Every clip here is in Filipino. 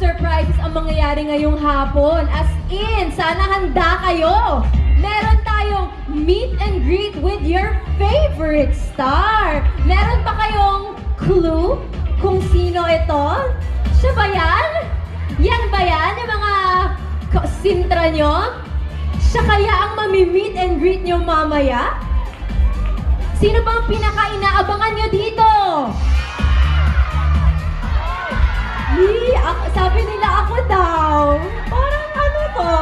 surprises ang mangyayari ngayong hapon. As in, sana handa kayo. Meron tayong meet and greet with your favorite star. Meron ba kayong clue kung sino ito? Siya ba yan? Yan ba yan? Yung mga sintra nyo? Siya kaya ang mami-meet and greet nyo mamaya? Sino bang pinaka-inaabangan nyo dito? Yee, ako, sabi nila ako daw. Parang ano to?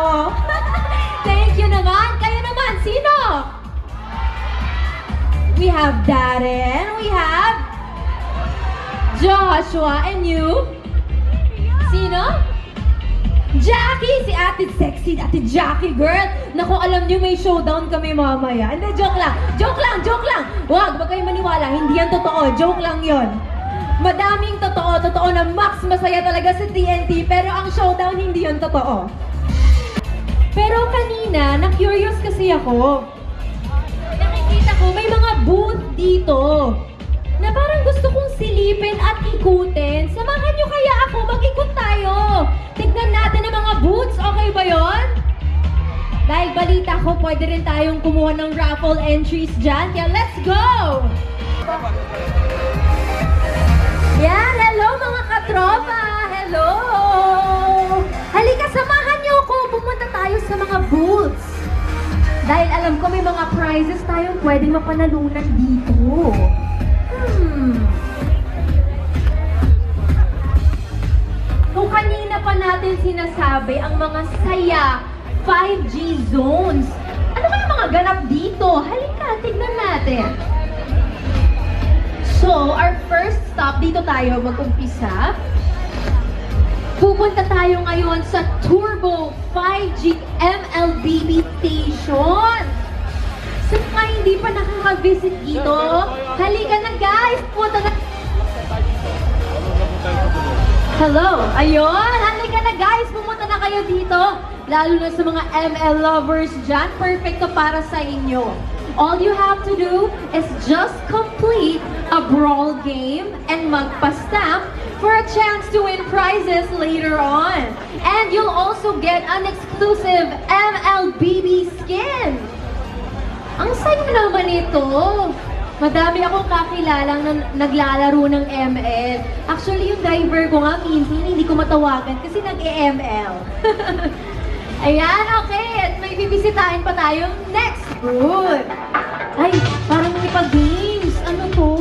Thank you naman. Kayo naman, sino? We have Darren. We have Joshua. And you? Sino? Jackie! Si Ate Sexy, Ate Jackie, girl! Naku, alam niyo may showdown kami mamaya. Hindi, joke lang. Joke lang, joke lang! Wag, wag kayong maniwala. Hindi yan totoo. Joke lang yon. Madaming totoo, totoo na max masaya talaga sa TNT, pero ang showdown hindi yon totoo. Pero kanina, na-curious kasi ako. Nakikita ko, may mga booth dito na parang gusto kong silipin at ikutin. Samahan niyo kaya ako, mag-ikot tayo. Tignan natin ang mga booths, okay ba yon? Dahil balita ko, pwede rin tayong kumuha ng raffle entries dyan. Kaya let's go! Yan, hello mga katropa! Hello! Halika, samahan niyo ako. Pumunta tayo sa mga booths. Dahil alam ko may mga prizes tayong pwedeng mapanalunan dito. Hmm. Kung kanina pa natin sinasabi ang mga saya 5G zones. Ano kaya mga ganap dito? Halika, tignan natin. So, our first stop, dito tayo mag-umpisa. Pupunta tayo ngayon sa Turbo 5G MLBB Station. Sa mga hindi pa nakaka-visit dito, halika na guys! Punta na... Hello! Ayun! Halika na guys! Pumunta na kayo dito! Lalo na sa mga ML lovers dyan, perfecto para sa inyo. All you have to do is just complete a brawl game and magpa-stamp for a chance to win prizes later on. And you'll also get an exclusive MLBB skin. Ang saya naman ito. Madami akong kakilalang na naglalaro ng ML. Actually, yung driver ko nga minsan hindi ko matawagan kasi nag-EML. Ayan, okay. At may bibisitahin pa tayong next booth. Ay, parang may pa-games. Ano to?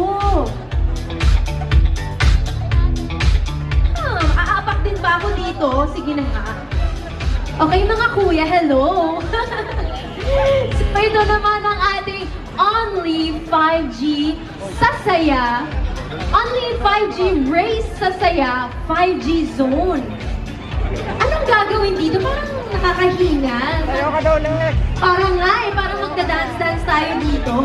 Hmm, aapak din ba ako dito? Sige na nga. Okay mga kuya, hello! so ito naman ang ating Only 5G Sasaya Only 5G Race Sasaya 5G Zone. Anong gagawin dito? Parang nakakahinga. Ayaw ka daw ng next. Parang nga eh, parang magda-dance-dance tayo dito.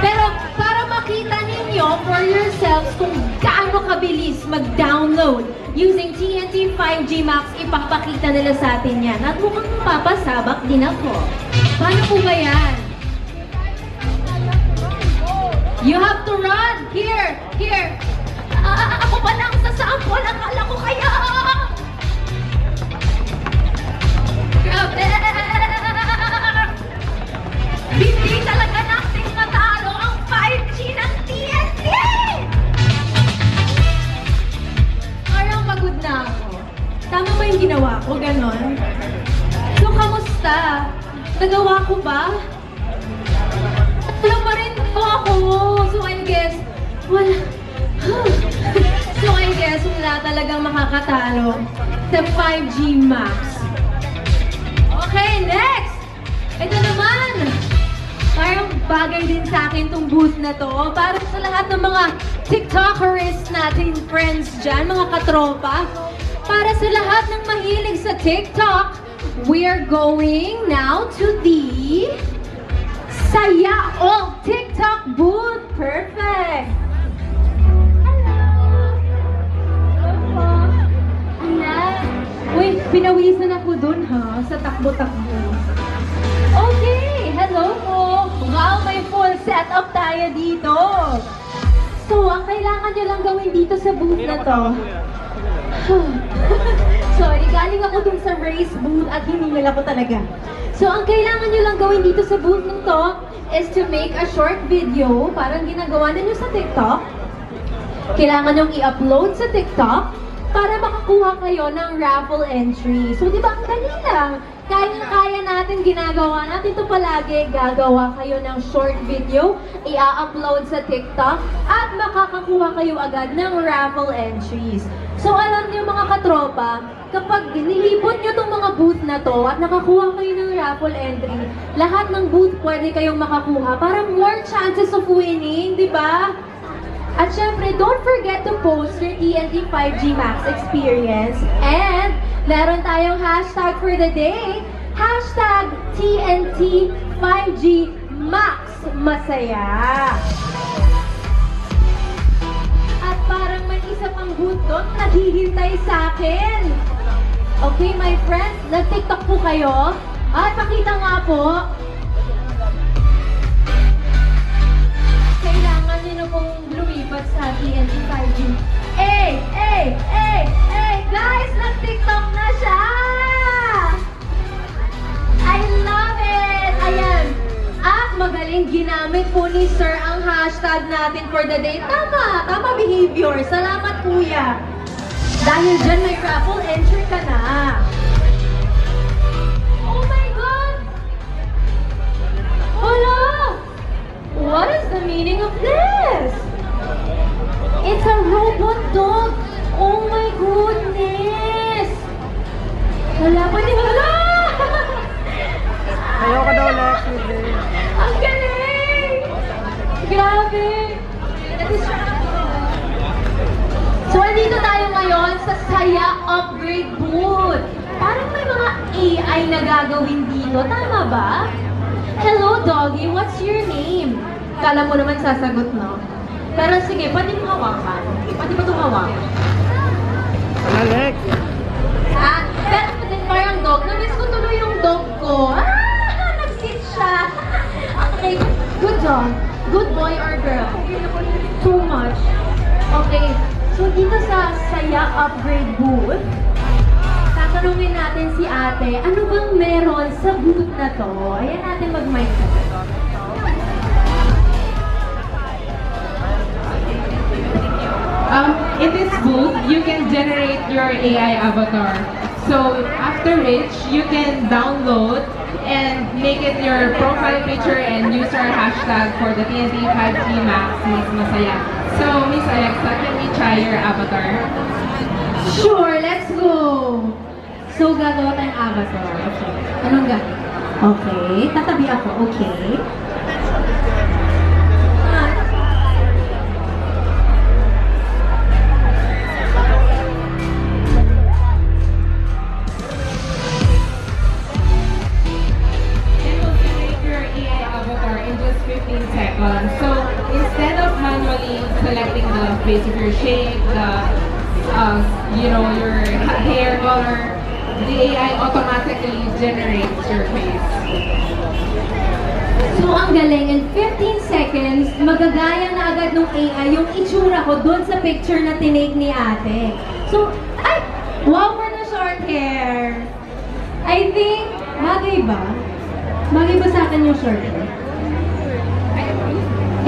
Pero para makita ninyo for yourselves kung gaano kabilis mag-download using TNT 5G Max, ipapakita nila sa atin yan. At mukhang papasabak din ako. Paano po ba yan? You have to run! Here! Here! Ah, ako pa lang sa sample! Akala ko kaya! Ba? Wala pa rin po ako. So, I guess, wala. so, I guess, wala talagang makakatalo sa 5G Max. Okay, next! Ito naman! Parang bagay din sa akin tong booth na to. Para sa lahat ng mga TikTokers natin, friends dyan, mga katropa. Para sa lahat ng mahilig sa TikTok, we're going now to the Saya All TikTok booth. Perfect! Hello! Ayan. Uy, pinawisan ako dun ha, sa takbo-takbo. Okay, hello po. Wow, may full setup tayo dito. So, ang kailangan nyo lang gawin dito sa booth na to. so, galing ako dun sa race booth at hiningal ako talaga. So, ang kailangan nyo lang gawin dito sa booth ng to is to make a short video, parang ginagawa ninyo sa TikTok. Kailangan nyong i-upload sa TikTok para makakuha kayo ng raffle entry. So, di ba, ang dali lang. Kaya na kaya natin, ginagawa natin to palagi. Gagawa kayo ng short video, i-upload sa TikTok, at makakakuha kayo agad ng raffle entries. So, alam niyo mga katropa, kapag nilipot nyo tong mga booth na to at nakakuha kayo ng raffle entry, lahat ng booth pwede kayong makakuha para more chances of winning, di ba? At syempre, don't forget to post your TNT 5G Max experience. And meron tayong hashtag for the day. Hashtag TNT 5G Max Masaya. At parang may isa pang doon naghihintay sa akin. Okay, my friends, nag-TikTok po kayo. At pakita nga po, magaling ginamit po ni Sir ang hashtag natin for the day. Tama, tama behavior. Salamat, kuya. Dahil dyan may raffle entry ka na. Oh my God! Hala! What is the meaning of this? It's a robot dog. Oh my goodness. Wala pa di wala. Ayoko daw left with it. Ang galing. Grabe. So, andito tayo ngayon sa Saya Upgrade Booth. Parang may mga AI na gagawin dito. Tama ba? Hello, doggy. What's your name? Kala mo naman sasagot, no? Pero sige, pwede mo hawakan. Pwede mo itong hawakan. Wala, dog. Good boy or girl? Too much. Okay, so dito sa Saya Upgrade Booth, tatanungin natin si ate, ano bang meron sa booth na to? Ayan natin mag-mic na. Um, in this booth, you can generate your AI avatar. So after which, you can download and make it your profile picture and use our hashtag for the TNT 5G Max Mas Masaya. So Miss Alexa, can we try your avatar? Sure, let's go! So, gagawa tayong avatar. Okay. Anong gagawin? Okay. Tatabi ako. Okay. Generates your face. So, ang galing. In 15 seconds, magagaya na agad ng AI yung itsura ko doon sa picture na tinake ni ate. So, ay! Wow for the short hair! I think, bagay ba? Bagay ba sa akin yung short hair?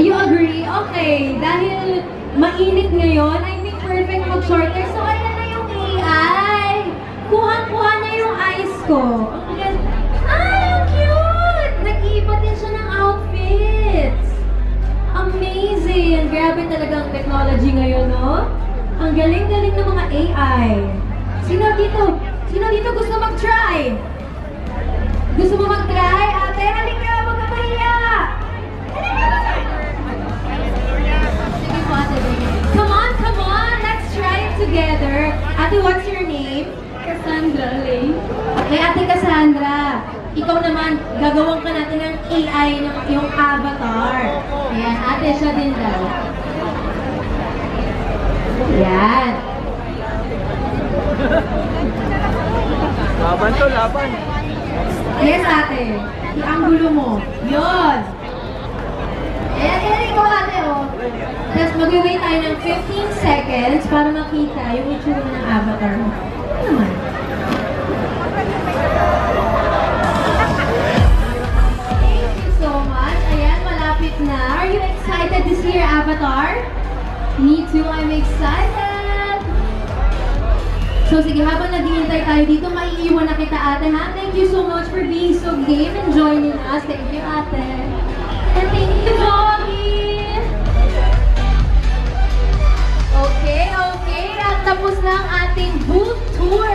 You agree? Okay. Dahil mainit ngayon, I think perfect mag-short hair. So, ayan na yung AI. Kuha-kuha na yung eyes ko. Ang ganda. Ay, ang cute! Nag-iiba din siya ng outfits. Amazing! Grabe talaga ang technology ngayon, no? Ang galing-galing ng mga AI. Sino dito? Sino dito gusto mag-try? Gusto mo mag-try? Ate, halika! Huwag ka. Come on, come on! Let's try it together. Ate, what's your? Cassandra Lane. Okay, ate Cassandra. Ikaw naman, gagawan ka natin ng AI ng yung avatar. Ayan, ate siya din daw. Yan. Laban to, laban. Yes, ate. I-anggulo mo. Yun. Ayan, ayan, ikaw ate. Tapos mag-wait tayo ng 15 seconds para makita yung itsura ng avatar mo. Ano? Thank you so much. Ayan, malapit na. Are you excited to see your avatar? Me too, I'm excited! So sige, habang naghihintay tayo dito, maiiwan na kita ate ha. Thank you so much for being so game and joining us. Thank you ate. And thank you, Doggy! tapos na ang ating booth tour.